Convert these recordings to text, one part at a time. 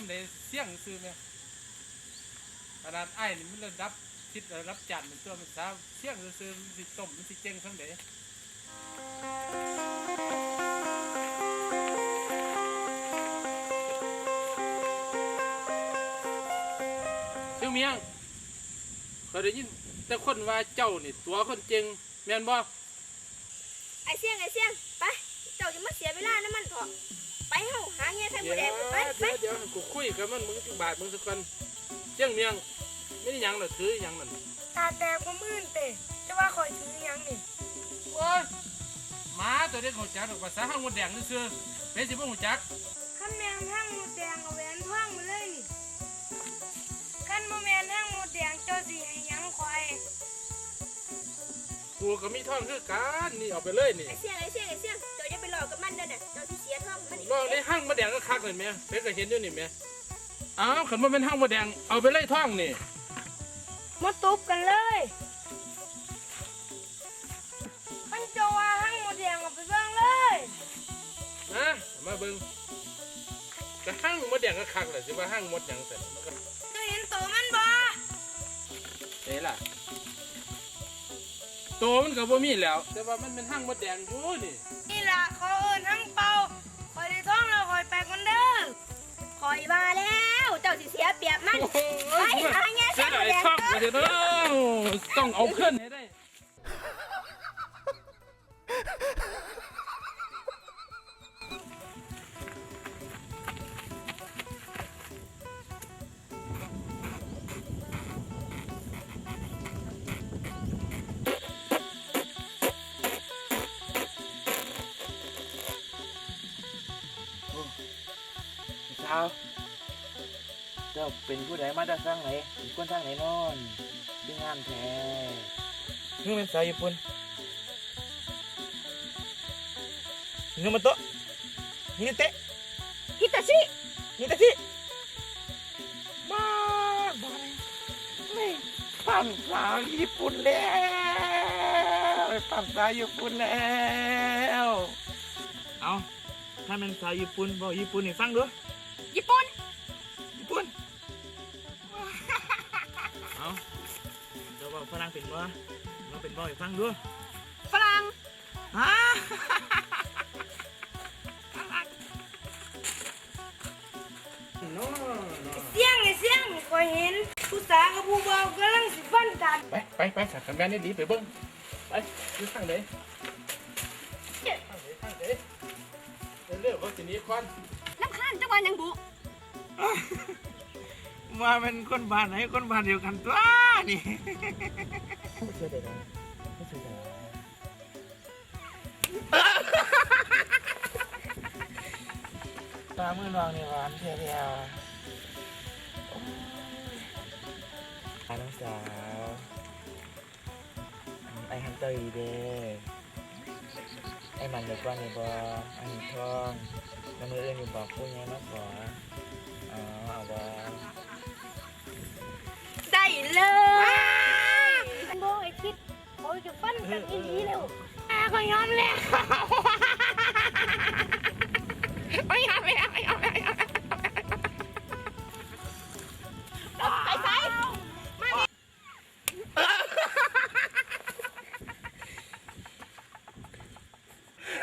ำไหนเสี่ยงซื้อไหมขนาดไอ้นี่มันระดับคิดระดับจันทร์มันตัวมันสาวเสี่ยงซื้อมันสิต้มมันสิเจ๊งทั้งไหนเจ้าเมียงเขาได้ยินแต่คนว่าเจ้านี่ตัวคนเจงแม่นบ่ไอเสี่ยงไอเสี่ยงไปเจ้าจะมาเสียเวลานะมันเถอะ ไปเฮาหาเงี้ยไข่มเดี๋ดยวแดงไปไป เดี๋ยวกูคุยกับมันมึงสิบาทมึงสักคนเจ้าเมียงไม่ได้หยังหรอกถือหยังนั่นตาแตกกว่ามื่นเตะจะว่าคอยถือหยังนี่โอ้ยหมาตัวเด็กหัวจักดอกภาษาห้างมดแดงซื่อๆเป็นสิบ่หัวจักขั้นแมงทั้งหมดแดงเอาแหวนท่องมาเลยนี่ขั้นโมแมนทั้งหมดแดงเจ้าสิให้หยังคอยกูก็มีท่องคือกันนี่เอาไปเลยนี่ ไอเสี่ยงไอเสี่ยงไอเสี่ยงเจ้าจะไปหลอกกับมันเด้อน่ะเจ้าสิ เสียท่องมันอีกลองในห้างมดแดงก็คักเลยแม่เพ็นก็เห็นอยู่นี่แม่อ้าวขันว่าเป็นห้างมดแดงเอาไปเลยท่องนี่มาตุบกันเลยขั้นเจ้าว่าทั้งหมดแดงเอาไปเบิ่งเลยนะเอามาเบิ่งแต่ห้างมดแดงก็คักเลยสิว่าห้างมดหยังแต่มันก็เจ้าเห็นตัวมันบ่เด้ล่ะโตมันก็บ่มีแล้ว แต่ว่ามันเป็นห้างมดแดงอยู่นี่นี่ล่ะเขาเอิ้นทั้งเป่า ต้องเอาขึ้นให้ได้เช้า เจ้าเป็นผู้ใดมาจากทางไหนเป็นคนทางไหนนอนดึงงามแท้เงื่อเป็นสาวญี่ปุ่นเงื่อมันโตะฮิเตะฮิตาชิฮิตาชิบ้าบ้าไม่ปั้มสาวญี่ปุ่นแล้วปั้มสาวญี่ปุ่นแล้วเอาถ้าเป็นสาวญี่ปุ่นบอกญี่ปุ่นให้ฟังด้วย ฝรั่งเป็นบ่เราเป็นบ่ให้ฟังด้วยฝรั่งฮะเสียงไอ้เสียงคอยเห็นผู้สาวกับผู้เบากำลังสิฟันกัน ไปไปไปสักทำงานนี่ดีไปเบิ้งไปอยู่ข้างไหนข้างไหนข้างไหนเร็วๆเขาสิหนี้ควันน้ำข้านจังหวัดยังบุมาเป็นคนบ้านไหนคนบ้านเดียวกันตัว นี่ ไม่เชื่อได้นะไม่เชื่อได้ตามือนวางนี่หวานเทียวเทียวโอ้ยอ่าน้องสาวไอ้ฮันเตอร์อีเดไอ้มันเด็กว่านี่บออันนี้ทองน้ำมือเอื้อนอยู่บอกพูดยังมากกว่า จะฟันกันอีนี้เร็วอาก็ยอมแล้วไม่เอาไม่เอาไม่เอาไม่เอาไปไป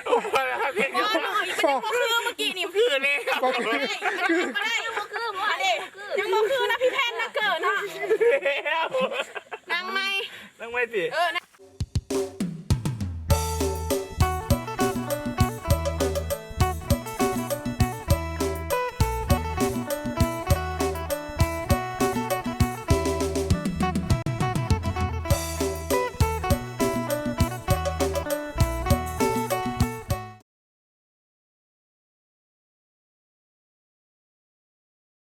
โอ้ยเพียงอยู่หน่อยมันยังบ่คือเมื่อกี้นี่คือเลยครับไม่ได้ยังบ่คือบ่ได้ยังบ่คือนะพี่แพนนะเกิดนะนางไม่นั่งไม่สิเออนะ